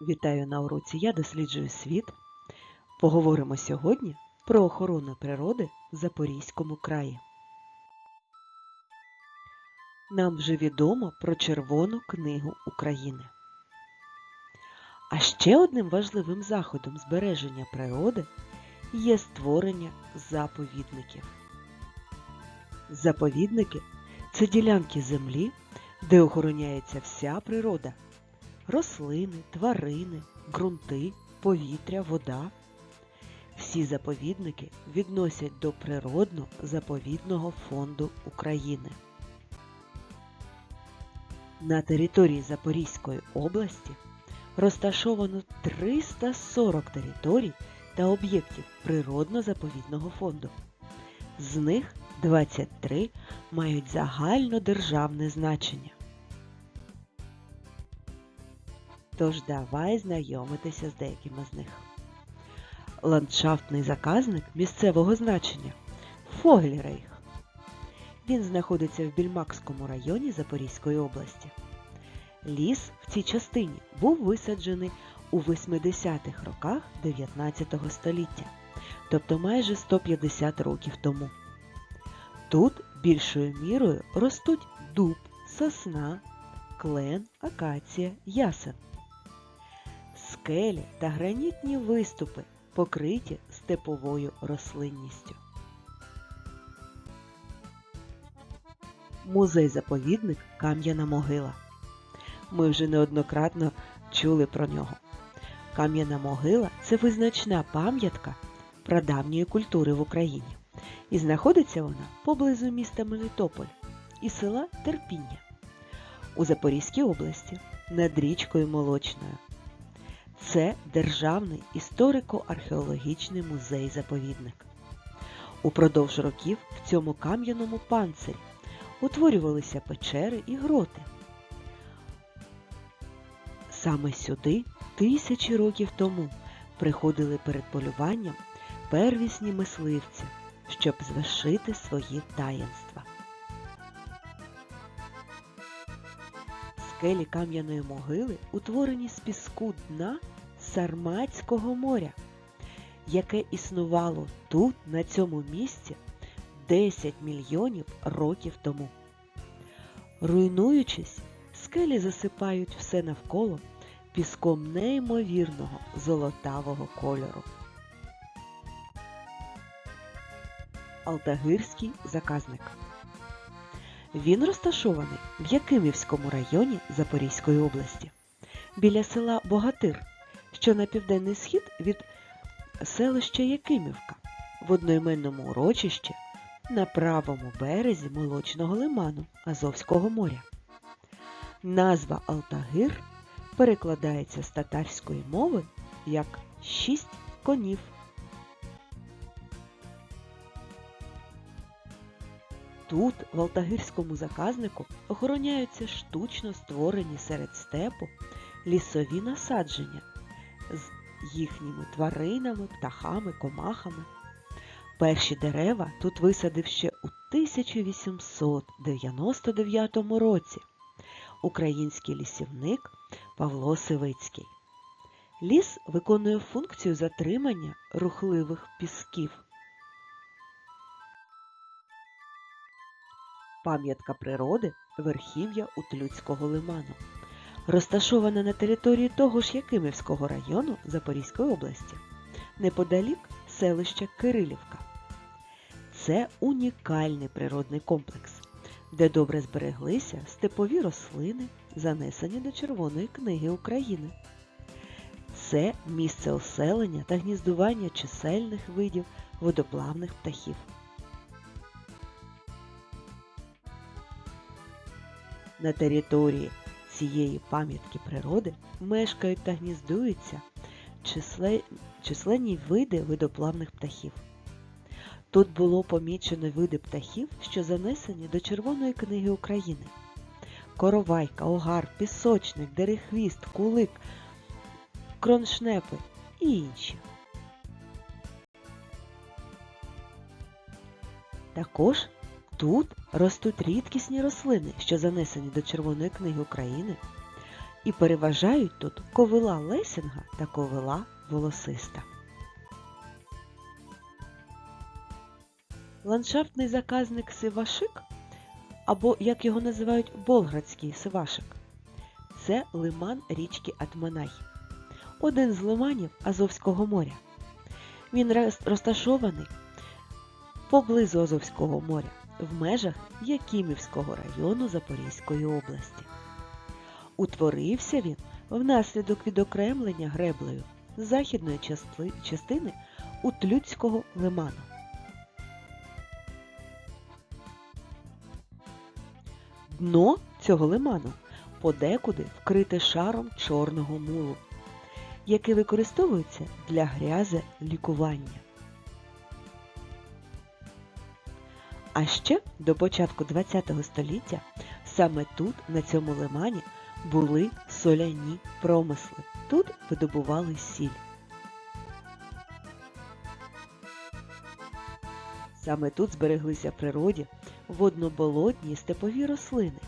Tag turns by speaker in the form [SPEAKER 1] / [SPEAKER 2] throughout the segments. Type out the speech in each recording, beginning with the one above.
[SPEAKER 1] Вітаю на уроці Я досліджую світ. Поговоримо сьогодні про охорону природи в Запорізькому краї. Нам вже відомо про Червону книгу України. А ще одним важливим заходом збереження природи є створення заповідників. Заповідники це ділянки землі, де охороняється вся природа рослини, тварини, ґрунти, повітря, вода. Всі заповідники відносять до природно-заповідного фонду України. На території Запорізької області розташовано 340 територій та об'єктів природно-заповідного фонду. З них 23 мають загальнодержавне значення. Тож давай знайомитися з деякими з них. Ландшафтний заказник місцевого значення Фогельрейх. Він знаходиться в Більмакському районі Запорізької області. Ліс в цій частині був висаджений у 80-х роках 19 століття, тобто майже 150 років тому. Тут більшою мірою ростуть дуб, сосна, клен, акація, ясен. Скелі та гранітні виступи покриті степовою рослинністю. Музей-заповідник Кам'яна могила. Ми вже неоднократно чули про нього. Кам'яна могила це визначна пам'ятка прадавньої культури в Україні. І знаходиться вона поблизу міста Мелітополь і села Терпіння у Запорізькій області над річкою Молочною. Це Державний історико-археологічний музей-заповідник. Упродовж років в цьому кам'яному панцирі утворювалися печери і гроти. Саме сюди тисячі років тому приходили перед полюванням первісні мисливці, щоб звершити свої таїнства. Скелі кам'яної могили утворені з піску дна Сарматського моря, яке існувало тут, на цьому місці, 10 мільйонів років тому. Руйнуючись, скелі засипають все навколо піском неймовірного золотавого кольору. Алтагирський заказник він розташований в Якимівському районі Запорізької області, біля села Богатир, що на південний схід від селища Якимівка, в одноіменному урочищі на правому березі молочного лиману Азовського моря. Назва Алтагир перекладається з татарської мови як шість конів. Тут, в Алтагирському заказнику, охороняються штучно створені серед степу лісові насадження з їхніми тваринами, птахами, комахами. Перші дерева тут висадив ще у 1899 році український лісівник Павло Сивицький. Ліс виконує функцію затримання рухливих пісків. Пам'ятка природи верхів'я Утлюцького лиману, розташована на території того ж Якимівського району Запорізької області, неподалік селища Кирилівка. Це унікальний природний комплекс, де добре збереглися степові рослини, занесені до Червоної книги України. Це місце оселення та гніздування чисельних видів водоплавних птахів. На території цієї пам'ятки природи мешкають та гніздуються численні види видоплавних птахів. Тут було помічено види птахів, що занесені до Червоної книги України. Коровайка, огар, пісочник, дерехвіст, кулик, кроншнепи і інші. Також Тут ростуть рідкісні рослини, що занесені до Червоної книги України, І переважають тут ковила лесінга та ковила волосиста. Ландшафтний заказник Сивашик, або, як його називають, Болградський Сивашик, це лиман річки Атманай, один з лиманів Азовського моря. Він розташований поблизу Азовського моря в межах Якимівського району Запорізької області. Утворився він внаслідок відокремлення греблею західної частини Утлюцького лиману. Дно цього лиману подекуди вкрите шаром чорного мулу, який використовується для грязи лікування. А ще до початку ХХ століття саме тут, на цьому лимані, були соляні промисли. Тут видобували сіль. Саме тут збереглися в природі водноболотні степові рослини,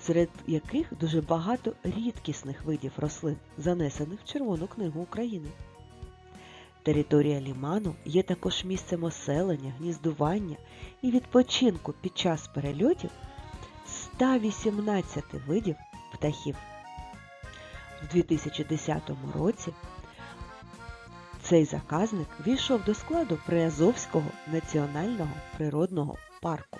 [SPEAKER 1] серед яких дуже багато рідкісних видів рослин, занесених в Червону книгу України. Територія ліману є також місцем оселення, гніздування і відпочинку під час перельотів 118 видів птахів. В 2010 році цей заказник війшов до складу Приазовського національного природного парку.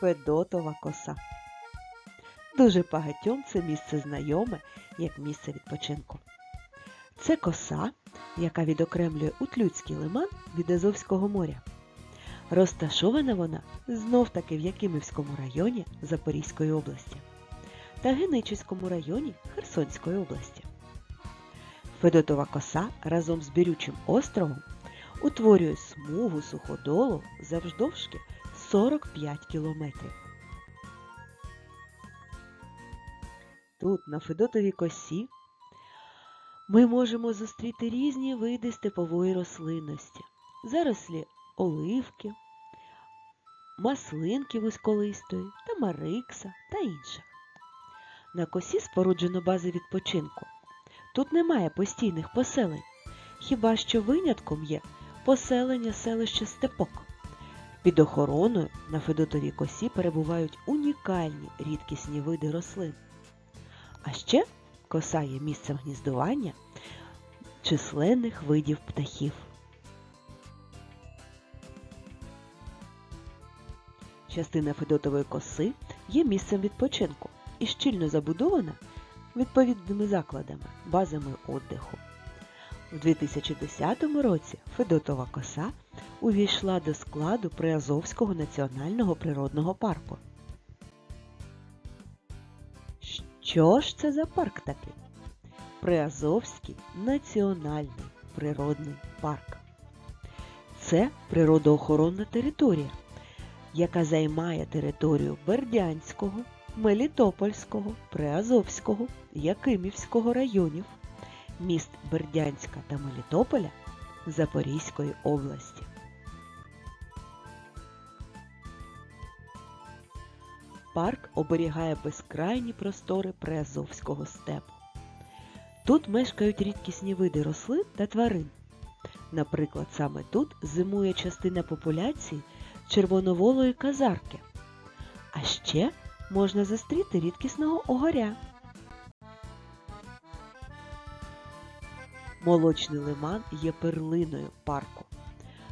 [SPEAKER 1] Федотова коса. Дуже багатьом це місце знайоме як місце відпочинку. Це коса, яка відокремлює Утлюцький лиман від Азовського моря. Розташована вона знов-таки в Якимівському районі Запорізької області та Геничівському районі Херсонської області. Федотова коса разом з Бірючим островом утворює смугу суходолу завждовжки 45 кілометрів. Тут, на Федотовій косі, ми можемо зустріти різні види степової рослинності, зарослі оливки, маслинки вузьколистої, тамарикса та інших. На косі споруджено бази відпочинку. Тут немає постійних поселень, хіба що винятком є поселення селища Степок. Під охороною на Федотовій косі перебувають унікальні рідкісні види рослин. А ще коса є місцем гніздування численних видів птахів. Частина Федотової коси є місцем відпочинку і щільно забудована відповідними закладами, базами отдиху. У 2010 році Федотова коса увійшла до складу Приазовського національного природного парку. Що ж це за парк такий? Приазовський національний природний парк. Це природоохоронна територія, яка займає територію Бердянського, Мелітопольського, Приазовського, Якимівського районів, міст Бердянська та Мелітополя Запорізької області. Парк оберігає безкрайні простори Приазовського степу. Тут мешкають рідкісні види рослин та тварин. Наприклад, саме тут зимує частина популяції червоноволої казарки. А ще можна зустріти рідкісного огоря. Молочний лиман є перлиною парку,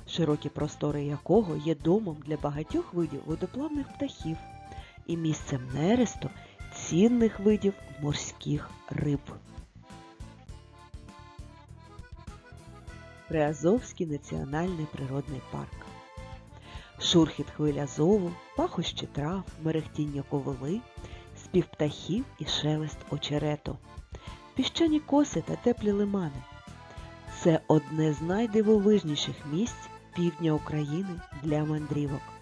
[SPEAKER 1] широкі простори якого є домом для багатьох видів водоплавних птахів і місцем нересту цінних видів морських риб. Приазовський національний природний парк. Шурхіт хвиля зову, пахощі трав, мерехтіння ковили, спів птахів і шелест очерету, піщані коси та теплі лимани. Це одне з найдивовижніших місць півдня України для мандрівок.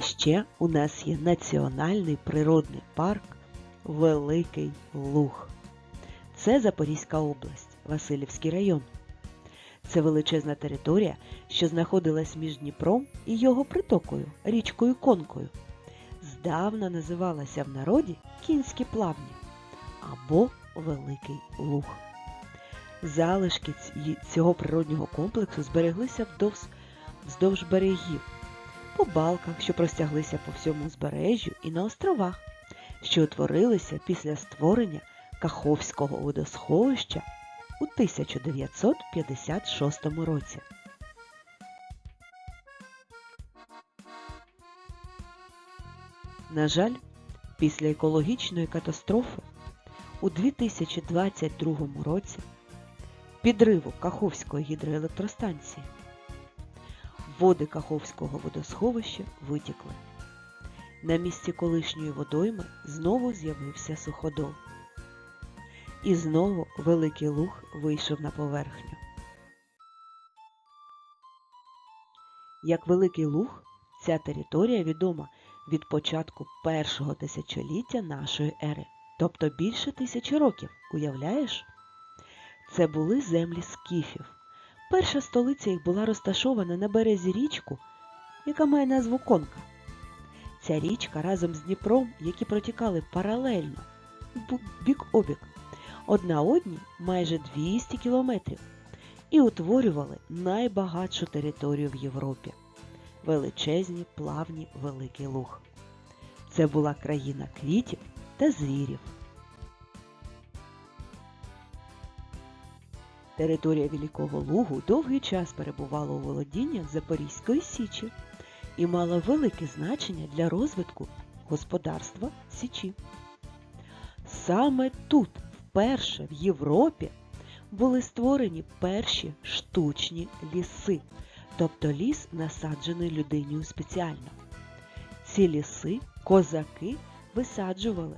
[SPEAKER 1] Ще у нас є національний природний парк Великий Луг. Це Запорізька область, Васильівський район. Це величезна територія, що знаходилась між Дніпром і його притокою, річкою Конкою. Здавна називалася в народі Кінські плавні або Великий Луг. Залишки цього природнього комплексу збереглися вдовж, вздовж берегів, по балках, що простяглися по всьому узбережжю, і на островах, що утворилися після створення Каховського водосховища у 1956 році. На жаль, після екологічної катастрофи у 2022 році підриву Каховської гідроелектростанції води Каховського водосховища витікли. На місці колишньої водойми знову з'явився суходол. І знову Великий Луг вийшов на поверхню. Як Великий Луг, ця територія відома від початку першого тисячоліття нашої ери, тобто більше тисячі років, уявляєш? Це були землі скіфів. Перша столиця їх була розташована на березі річку, яка має назву Конка. Ця річка разом з Дніпром, які протікали паралельно, бік обік, одна одній майже 200 кілометрів, і утворювали найбагатшу територію в Європі величезні плавні Великий Луг. Це була країна квітів та звірів. Територія Великого Лугу довгий час перебувала у володіннях Запорізької Січі і мала велике значення для розвитку господарства Січі. Саме тут, вперше в Європі, були створені перші штучні ліси, тобто ліс насаджений людиною спеціально. Ці ліси козаки висаджували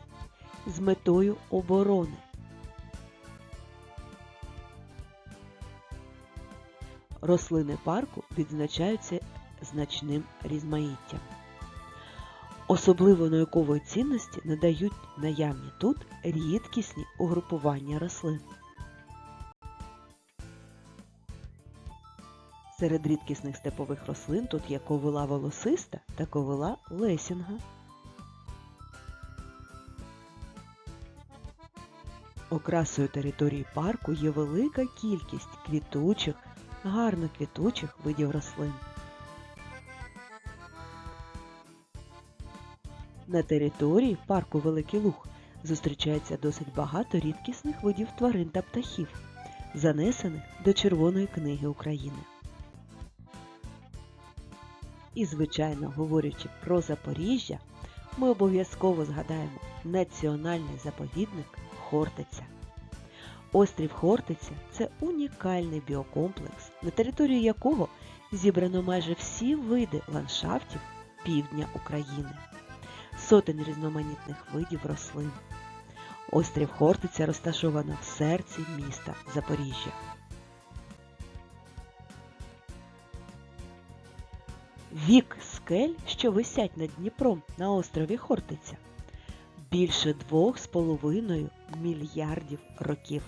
[SPEAKER 1] з метою оборони. Рослини парку відзначаються значним різмаїттям. Особливо наукової цінності надають наявні тут рідкісні угрупування рослин. Серед рідкісних степових рослин тут є ковила волосиста та ковила лесінга. Окрасою території парку є велика кількість квітучих, гарно квітучих видів рослин. На території парку Великий Луг зустрічається досить багато рідкісних видів тварин та птахів, занесених до Червоної книги України. І, звичайно, говорячи про Запоріжжя, ми обов'язково згадаємо національний заповідник Хортиця. Острів Хортиця це унікальний біокомплекс, на території якого зібрано майже всі види ландшафтів півдня України, сотень різноманітних видів рослин. Острів Хортиця розташовано в серці міста Запоріжжя. Вік скель, що висять над Дніпром на острові Хортиця, більше двох з половиною мільярдів років.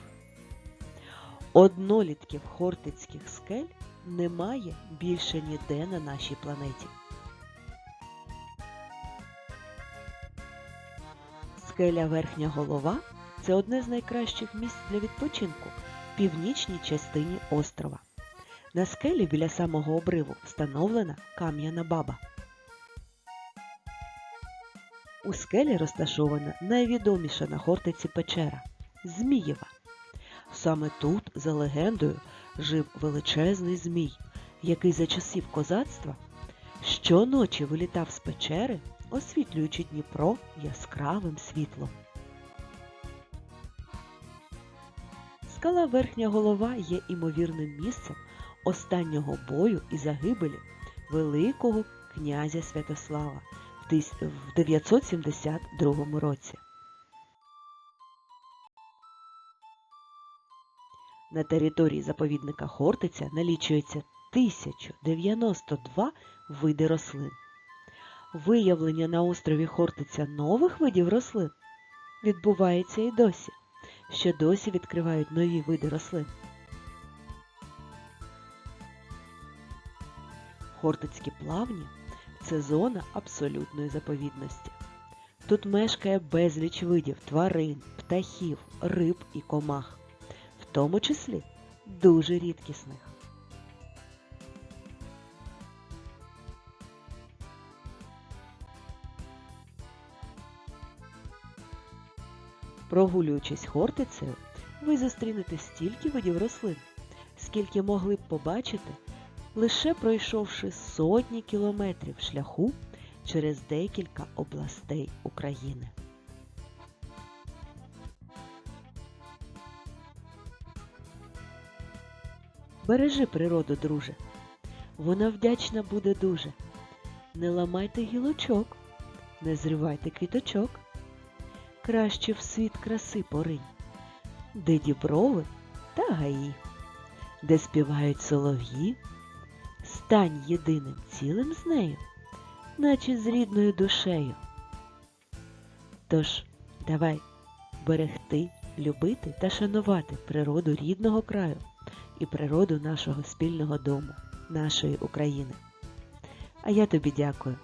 [SPEAKER 1] Однолітків хортицьких скель немає більше ніде на нашій планеті. Скеля Верхня Голова це одне з найкращих місць для відпочинку в північній частині острова. На скелі біля самого обриву встановлена кам'яна баба. У скелі розташована найвідоміша на Хортиці печера Змієва. Саме тут, за легендою, жив величезний змій, який за часів козацтва щоночі вилітав з печери, освітлюючи Дніпро яскравим світлом. Скала Верхня Голова є імовірним місцем останнього бою і загибелі Великого князя Святослава в 972 році. На території заповідника Хортиця налічується 1092 види рослин. Виявлення на острові Хортиця нових видів рослин відбувається і досі. Ще досі відкривають нові види рослин. Хортицькі плавні це зона абсолютної заповідності. Тут мешкає безліч видів тварин, птахів, риб і комах, тому числі дуже рідкісних. Прогулюючись Хортицею, ви зустрінете стільки видів рослин, скільки могли б побачити, лише пройшовши сотні кілометрів шляху через декілька областей України. Бережи природу, друже. Вона вдячна буде дуже. Не ламайте гілочок, не зривайте квіточок. Краще в світ краси поринь, де діброви та гаї, де співають солов'ї, стань єдиним цілим з нею, наче з рідною душею. Тож, давай берегти, любити та шанувати природу рідного краю і природу нашого спільного дому, нашої України. А я тобі дякую.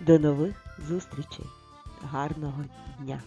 [SPEAKER 1] До нових зустрічей. Гарного дня!